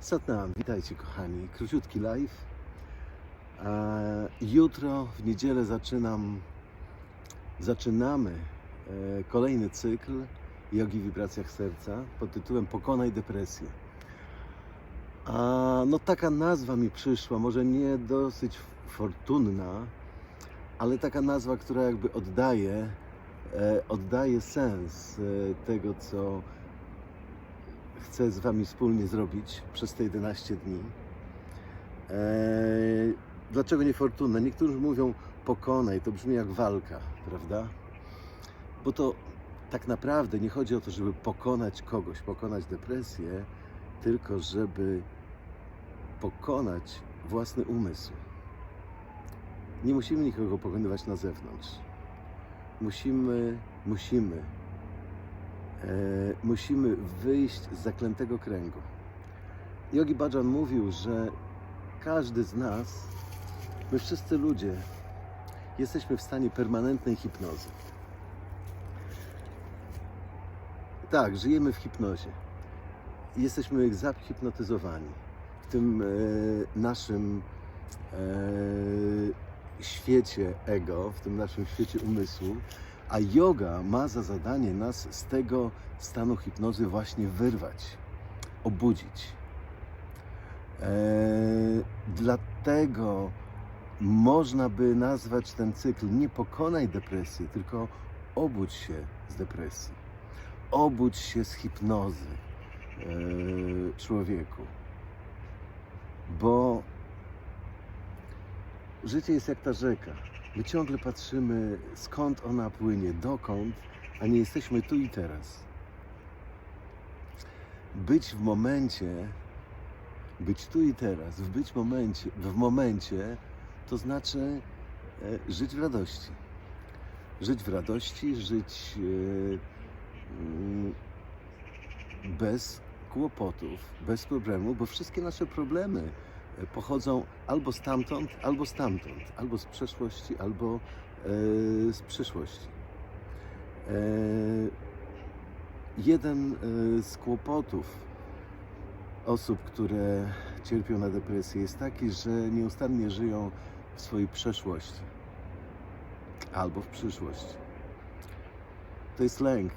Satnam, witajcie kochani. Króciutki live. E, Jutro w niedzielę zaczynam, zaczynamy e, kolejny cykl jogi w wibracjach serca pod tytułem Pokonaj depresję. A, no taka nazwa mi przyszła, może nie dosyć fortunna, ale taka nazwa, która jakby oddaje, e, oddaje sens tego, co chcę z Wami wspólnie zrobić przez te 11 dni. Eee, dlaczego niefortunne? Niektórzy mówią pokonaj, to brzmi jak walka, prawda? Bo to tak naprawdę nie chodzi o to, żeby pokonać kogoś, pokonać depresję, tylko żeby pokonać własny umysł. Nie musimy nikogo pokonywać na zewnątrz. Musimy, musimy musimy wyjść z zaklętego kręgu. Yogi Bhajan mówił, że każdy z nas, my wszyscy ludzie, jesteśmy w stanie permanentnej hipnozy. Tak, żyjemy w hipnozie. Jesteśmy zahipnotyzowani w tym e, naszym e, świecie ego, w tym naszym świecie umysłu, a yoga ma za zadanie nas z tego stanu hipnozy właśnie wyrwać, obudzić. Eee, dlatego można by nazwać ten cykl nie pokonaj depresji, tylko obudź się z depresji. Obudź się z hipnozy eee, człowieku. Bo życie jest jak ta rzeka. My ciągle patrzymy, skąd ona płynie, dokąd, a nie jesteśmy tu i teraz. Być w momencie, być tu i teraz, w być momencie, w momencie, to znaczy e, żyć w radości. Żyć w radości, żyć e, mm, bez kłopotów, bez problemu, bo wszystkie nasze problemy pochodzą albo stamtąd, albo stamtąd, albo z przeszłości, albo e, z przyszłości. E, jeden e, z kłopotów osób, które cierpią na depresję, jest taki, że nieustannie żyją w swojej przeszłości albo w przyszłości. To jest lęk,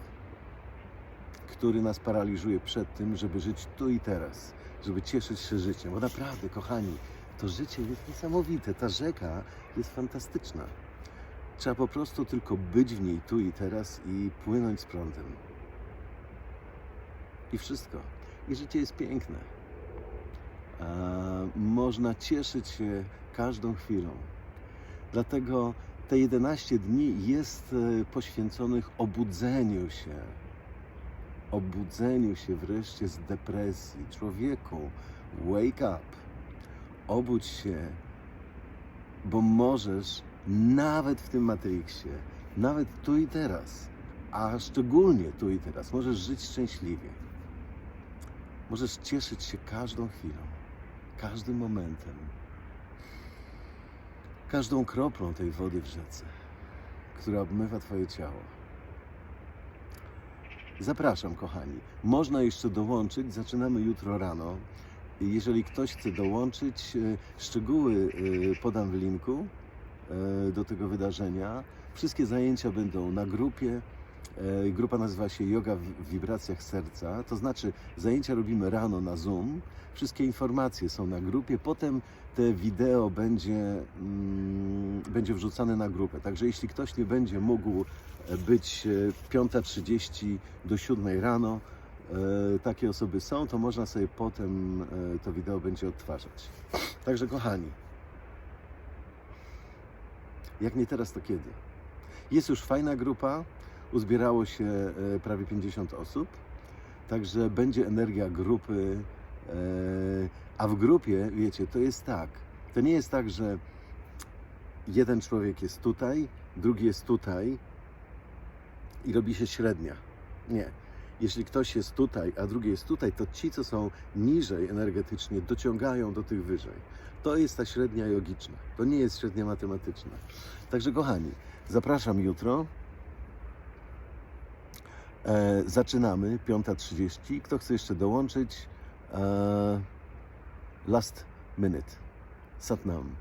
który nas paraliżuje przed tym, żeby żyć tu i teraz, żeby cieszyć się życiem. Bo naprawdę, kochani, to życie jest niesamowite. Ta rzeka jest fantastyczna. Trzeba po prostu tylko być w niej tu i teraz i płynąć z prądem. I wszystko. I życie jest piękne. A można cieszyć się każdą chwilą. Dlatego te 11 dni jest e, poświęconych obudzeniu się. Obudzeniu się wreszcie z depresji. Człowieku, wake up. Obudź się, bo możesz nawet w tym Matrixie, nawet tu i teraz, a szczególnie tu i teraz, możesz żyć szczęśliwie. Możesz cieszyć się każdą chwilą, każdym momentem, każdą kroplą tej wody w rzece, która obmywa Twoje ciało. Zapraszam, kochani. Można jeszcze dołączyć. Zaczynamy jutro rano. Jeżeli ktoś chce dołączyć, e, szczegóły e, podam w linku e, do tego wydarzenia. Wszystkie zajęcia będą na grupie. E, Grupa nazywa się Yoga w wibracjach serca, to znaczy zajęcia robimy rano na Zoom. Wszystkie informacje są na grupie, potem te wideo będzie, mm, będzie wrzucane na grupę. Także jeśli ktoś nie będzie mógł e, być e, 5.30 do 7 rano, e, takie osoby są, to można sobie potem e, to wideo będzie odtwarzać. Także kochani, jak nie teraz, to kiedy? Jest już fajna grupa, uzbierało się e, prawie 50 osób, także będzie energia grupy, e, a w grupie, wiecie, to jest tak, to nie jest tak, że jeden człowiek jest tutaj, drugi jest tutaj i robi się średnia. Nie. Jeśli ktoś jest tutaj, a drugi jest tutaj, to ci, co są niżej energetycznie, dociągają do tych wyżej. To jest ta średnia jogiczna. To nie jest średnia matematyczna. Także kochani, zapraszam jutro. E, zaczynamy, 5.30. Kto chce jeszcze dołączyć, e, last minute. Satnam.